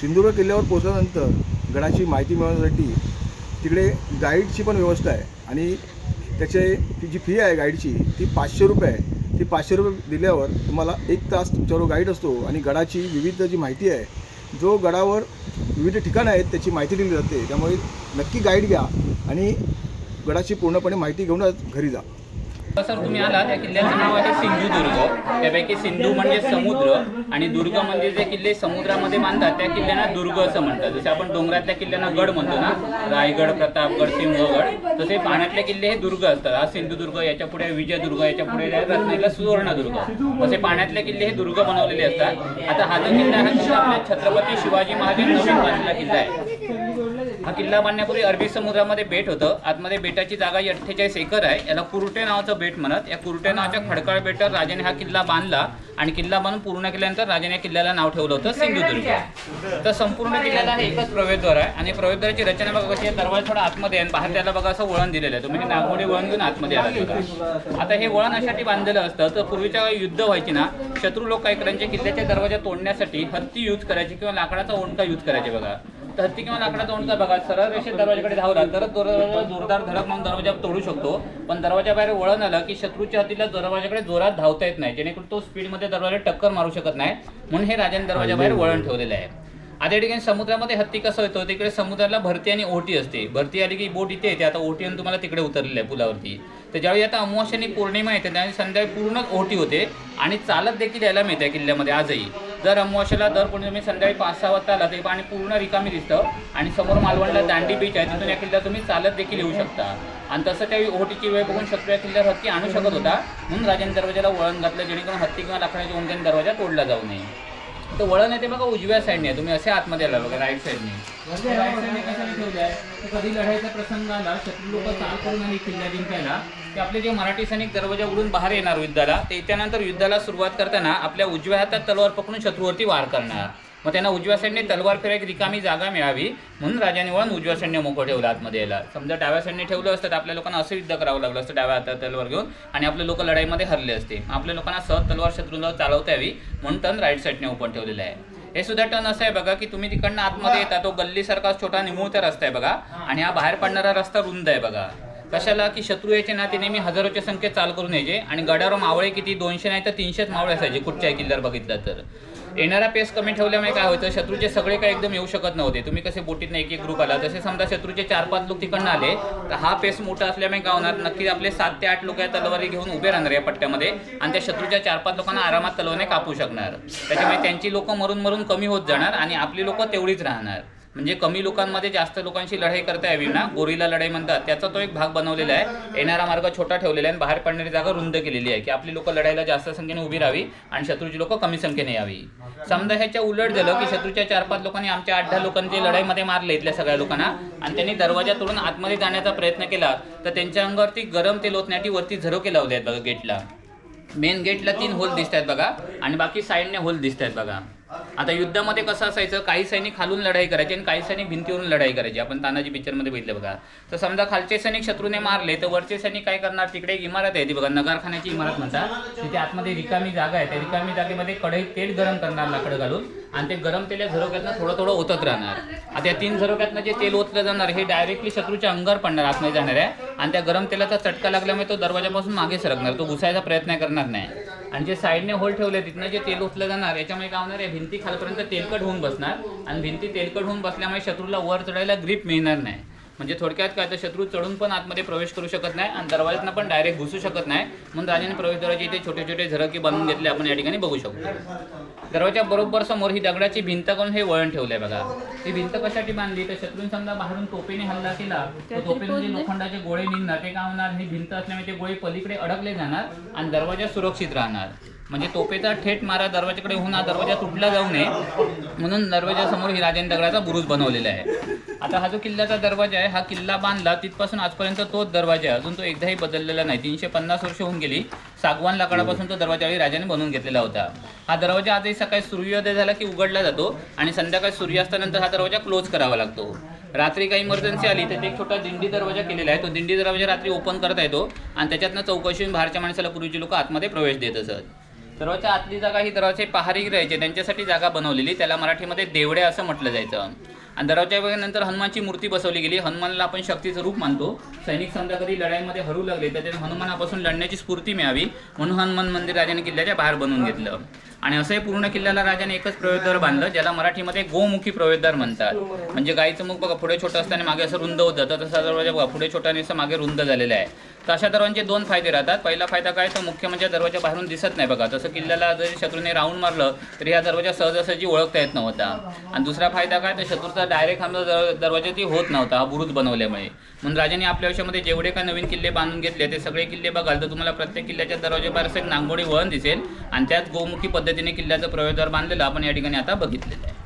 सिंधुदुर्ग किल्ल्यावर पोहोचल्यानंतर गडाची माहिती मिळवण्यासाठी तिकडे गाईडची पण व्यवस्था आहे. आणि त्याचे ती जी फी आहे गाईडची ती पाचशे रुपये आहे. ती पाचशे रुपये दिल्यावर तुम्हाला एक तास तुमच्यावर गाईड असतो आणि गडाची विविध जी माहिती आहे जो गडावर विविध ठिकाणं आहेत त्याची माहिती दिली जाते. त्यामुळे नक्की गाईड घ्या आणि गडाची पूर्णपणे माहिती घेऊनच घरी जा. हो, सर तुम्ही आला त्या किल्ल्याचं नाव आहे सिंधुदुर्ग त्यापैकी सिंधू म्हणजे समुद्र आणि दुर्ग म्हणजे जे किल्ले समुद्रामध्ये मानतात त्या किल्ल्यांना दुर्ग असं म्हणतात. जसे आपण डोंगरातल्या किल्ल्यांना गड म्हणतो ना रायगड प्रतापगड सिंहगड तसे पाण्यातले किल्ले हे दुर्ग असतात. हा सिंधुदुर्ग याच्यापुढे विजयदुर्ग याच्यापुढे रत्नागिरीला सुवर्णदुर्ग असे पाण्यातले किल्ले हे दुर्ग बनवलेले असतात. आता हा जो किल्ला हा किल्ला आपल्या छत्रपती शिवाजी महाराज नवीन बांधलेला किल्ला आहे. हा किल्ला बांधण्यापूर्वी अरबी समुद्रामध्ये बेट होतं. आतमध्ये बेटाची जागा ही अठ्ठेचाळीस एकर आहे. याला कुरुटे नावाचं बेट म्हणत या कुरटे खडकाळ बेटावर राजाने हा किल्ला बांधला आणि किल्ला बांधून पूर्ण केल्यानंतर राजाने या किल्ल्याला नाव ठेवलं होतं सिंधुदुर्ग. तर संपूर्ण किल्ल्याला हे एकच प्रवेशद्वार आहे आणि प्रवेशद्वाराची रचना बघा कशी दरवाजा थोडा आतमध्ये आहे आणि बाहेर त्याला बघा असं वळण दिलेलं आहे. तुम्ही नागमोडी वळण घेऊन आतमध्ये आला आता हे वळण अशासाठी बांधलेलं असतं तर पूर्वीच्या युद्ध व्हायची ना शत्रू लोक काय करायचे किल्ल्याच्या दरवाजा तोडण्यासाठी हत्ती यूज करायची किंवा लाकडाचा ओंडका यूज करायचे बघा. तर हत्ती किंवा लाकडाचा ओंडका बघा सरळ रेषेत दरवाजाकडे धावला तरच दरवाजा जोरदार धडक म्हणून दरवाजा तोडू शकतो. पण दरवाजा बाहेर वळण आलं की शत्रूच्या हत्तीला दरवाजाकडे जोरात धावता येत नाही. जेणेकरून तो स्पीडमध्ये दरवाजा टक्कर मारू शकत नाही. म्हणून हे राजाने दरवाजा बाहेर वळण ठेवलेलं आहे. आता या ठिकाणी समुद्रामध्ये हत्ती कसं येतो? तिकडे समुद्राला भरती आणि ओटी असते. भरती आली की बोट इथे येते. आता ओटी आणि तुम्हाला तिकडे उतरलेलं आहे पुलावरती. तर ज्यावेळी आता अमावस्या आणि पौर्णिमा येते त्यावेळी संध्याकाळी पूर्ण ओटी होते. आणि चालत देखील यायला मिळते किल्ल्यामध्ये. आजही. जर अमावस्याला दर कोणी तुम्ही संध्याकाळी पाच सहा वाजता आला ते पाणी पूर्ण रिकामी दिसतं. आणि समोर मालवणला दांडी बीच आहे. तिथून या किल्ल्यात तुम्ही चालत देखील येऊ शकता. आणि तसं त्या ओहोटीची वेळ बघून शत्रू या किल्ल्यावर हत्ती आणू शकत होता. म्हणून राजाने दरवाजाला वळण घातलं जेणेकरून हत्ती किंवा लाकडाच्या ओंक्याने दरवाजा तोडला जाऊ नये. तर वळण आहे ते बघा उजव्या साईडने तुम्ही असे आतमध्ये आला बघा राईट साईडने राईट साईडने कशाने ठेवलं आहे तर कधी लढाईचा प्रसंग आला शत्रू लोक चाल करून आली किल्ला जिंकायला. ते आपले जे मराठी सैनिक दरवाजा उघडून बाहेर येणार युद्धाला ते त्यानंतर युद्धाला सुरुवात करताना आपल्या उजव्या हातात तलवार पकडून शत्रूवरती वार करणार. मग त्यांना उजव्या साईडने तलवार फिरायची रिकामी जागा मिळावी म्हणून राजाने वळण उजव्या साईडने मोकळं ठेवलं आतमध्ये यायला. समजा डाव्या साईडने ठेवलं असतं तर आपल्या लोकांना असं युद्ध करावं लागलं असतं डाव्या हातात तलवार घेऊन आणि आपले लोक लढाईमध्ये हरले असते. आपल्या लोकांना सहज तलवार शत्रूला चालवता यावी म्हणून टर्न राईट साईडने ओपन ठेवलेलं आहे. हे सुद्धा टर्न असं आहे बघा की तुम्ही तिकडनं आतमध्ये येता तो गल्लीसारखा छोटा निमुळता रस्ता आहे बघा. आणि हा बाहेर पडणारा रस्ता रुंद आहे बघा. कशाला की शत्रू यायचे नाते नेहमी हजारोच्या संख्येत चाल करून यायचे आणि गडावर मावळे किती दोनशे नाही तर तीनशेच मावळे असायचे कुठच्याही किल्ल्यावर बघितलं तर. येणारा पेस कमी ठेवल्यामुळे काय होतं शत्रूचे सगळे काय एकदम येऊ शकत नव्हते. तुम्ही कसे बोटीत एक एक ग्रुप आला तसे समजा शत्रूचे चार पाच लोक तिकडनं आले तर हा पेस मोठा असल्यामुळे काय होणार नक्कीच आपले सात ते आठ लोक या तलवारी घेऊन उभे राहणार या पट्ट्यामध्ये आणि त्या शत्रूच्या चार पाच लोकांना आरामात तलवाने कापू शकणार. त्याच्यामुळे त्यांची लोकं मरून मरून कमी होत जाणार आणि आपली लोक तेवढीच राहणार. म्हणजे कमी लोकांमध्ये जास्त लोकांशी लढाई करता यावी ना? गोरीला लढाई म्हणतात. त्याचा तो एक भाग बनवलेला आहे. येणारा मार्ग छोटा ठेवलेला आहे आणि बाहेर पडणारी जागा रुंद केलेली आहे की आपली लोक लढाईला जास्त संख्येने उभी राहावी आणि शत्रूची लोक कमी संख्येने यावी. समजा ह्याच्या उलट झालं की शत्रूच्या चार पाच लोकांनी आमच्या आठ दहा लोकांची लढाईमध्ये मारले इथल्या सगळ्या लोकांना आणि त्यांनी दरवाजा तोडून आतमध्ये जाण्याचा प्रयत्न केला. तर त्यांच्या अंगावरती गरम तेल ओतण्याची वरती झरोके लावले आहेत बघा गेटला. मेन गेटला तीन होल दिसत आहेत बघा आणि बाकी साईडने होल दिसत आहेत बघा. आता युद्धामध्ये कसं असायचं काही सैनिक खालून लढाई करायची आणि काही सैनिक भिंतीवरून लढाई करायची. आपण तानाजी पिक्चरमध्ये बघितलं बघा. तर समजा खालचे सैनिक शत्रूने मारले तर वरचे सैनिक काय करणार? तिकडे एक इमारत आहे ती बघा नगारखान्याची इमारत म्हणतात. तिथे आतमध्ये रिकामी जागा आहे. त्या रिकामी जागेमध्ये कढईत तेल गरम करणार लाकडं घालून. आणि ते गरम तेल या झरोक्यातनं थोडं थोडं ओतत राहणार. आता या तीन झरोक्यातनं जे तेल ओतलं जाणार हे डायरेक्टली शत्रूच्या अंगावर पडणार आतमध्ये जाणार आहे. आणि त्या गरम तेलाचा चटका लागल्यामुळे तो दरवाजापासून मागे सरकणार तो घुसायचा प्रयत्न करणार नाही. आणि जे साईडने होल ठेवले तिथनं जे तेल ओतलं जाणार याच्यामुळे काय होणार आहे भिंती खालपर्यंत तेलकट होऊन बसणार. आणि भिंती तेलकट होऊन बसल्यामुळे शत्रूला वर चढायला ग्रीप मिळणार नाही. म्हणजे थोडक्यात काय तर शत्रू चढून पण आतमध्ये प्रवेश करू शकत नाही आणि दरवाज्यातनं पण डायरेक्ट घुसू शकत नाही. म्हणून राजाने प्रवेशद्वाराचे इथे छोटे छोटे झरके बनवून घेतले आपण या ठिकाणी बघू शकतो. दरवाजा बरोबर समोर ही दगडाची भिंत करून हे वळण ठेवलंय बघा. ही भिंत कशासाठी बांधली? तर शत्रून समजा बाहेरून तोपेने हल्ला केला तर तोपेमध्ये लोखंडाचे गोळे निघणार ते काय होणार? ही भिंत असल्यामुळे ते गोळे पलीकडे अडकले जाणार आणि दरवाजा सुरक्षित राहणार. म्हणजे तोपेचा थेट मारा दरवाजाकडे होऊन हा दरवाजा तुटला जाऊ नये म्हणून दरवाजासमोर ही राजेन दगडाचा बुरुज बनवलेला आहे. आता हा जो किल्ल्याचा दरवाजा आहे हा किल्ला बांधला तिथपासून आजपर्यंत तोच दरवाजा आहे अजून तो एकदाही बदललेला नाही. तीनशे पन्नास वर्ष होऊन गेली. सागवान लाकडापासून तो दरवाजा राजाने बनवून घेतलेला होता. हा दरवाजा आजही सकाळी सूर्योदय झाला की उघडला जातो आणि संध्याकाळी सूर्यास्तानंतर हा दरवाजा क्लोज करावा लागतो. रात्री काही इमर्जन्सी आली तर ते एक छोटा दिंडी दरवाजा केलेला आहे. तो दिंडी दरवाजा रात्री ओपन करता येतो आणि त्याच्यातनं चौकशीहून बाहेरच्या माणसाला पूर्वीची लोक आतमध्ये प्रवेश देत असत. दरवाजा आतली जागा ही दरवाजे पहारी राहायचे. त्यांच्यासाठी जागा बनवलेली. त्याला मराठीमध्ये देवड्या असं म्हटलं जायचं. आणि दरवाजा नंतर हनुमानची मूर्ती बसवली गेली. हनुमानला आपण शक्तीचं रूप मानतो. सैनिक संध्याकाळी कधी लढाईमध्ये हरू लागले. तर हनुमानापासून लढण्याची स्फूर्ती मिळावी. म्हणून हनुमान मंदिर राजाने किल्ल्याच्या बाहेर बनवून घेतलं. आणि असंही पूर्ण किल्ल्याला राजाने एकच प्रवेशद्वार बांधलं ज्याला मराठीमध्ये गोमुखी प्रवेशद्वार म्हणतात. म्हणजे गाईचं मुख बघा पुढे छोटं असताना मागे असं रुंद होतं. तर तसा दरवाजा बघा पुढे छोटा आणि असं मागे रुंद झालेला आहे. तर अशा दरवाजांचे दोन फायदे राहतात. पहिला फायदा काय तर मुख्य म्हणजे दरवाजा बाहेरून दिसत नाही बघा. तसं किल्ल्याला जरी शत्रूने राऊंड मारलं तरी हा दरवाजा सहजासहजी ओळखता येत नव्हता. आणि दुसरा फायदा काय तर शत्रूचा डायरेक्ट हमला दरवाजा ती होत नव्हता हा बुरुज बनवल्यामुळे. म्हणून राजाने आपल्या आयुष्यामध्ये जेवढे काय नवीन किल्ले बांधून घेतले ते सगळे किल्ले बघाल तर तुम्हाला प्रत्येक किल्ल्याच्या दरवाजेबाहेर असं एक नांगोळी वळण दिसेल. आणि त्यात गोमुखी पद्धतीने किल्ल्याचं प्रवेशद्वार बांधलेलं आपण या ठिकाणी आता बघितलेलं आहे.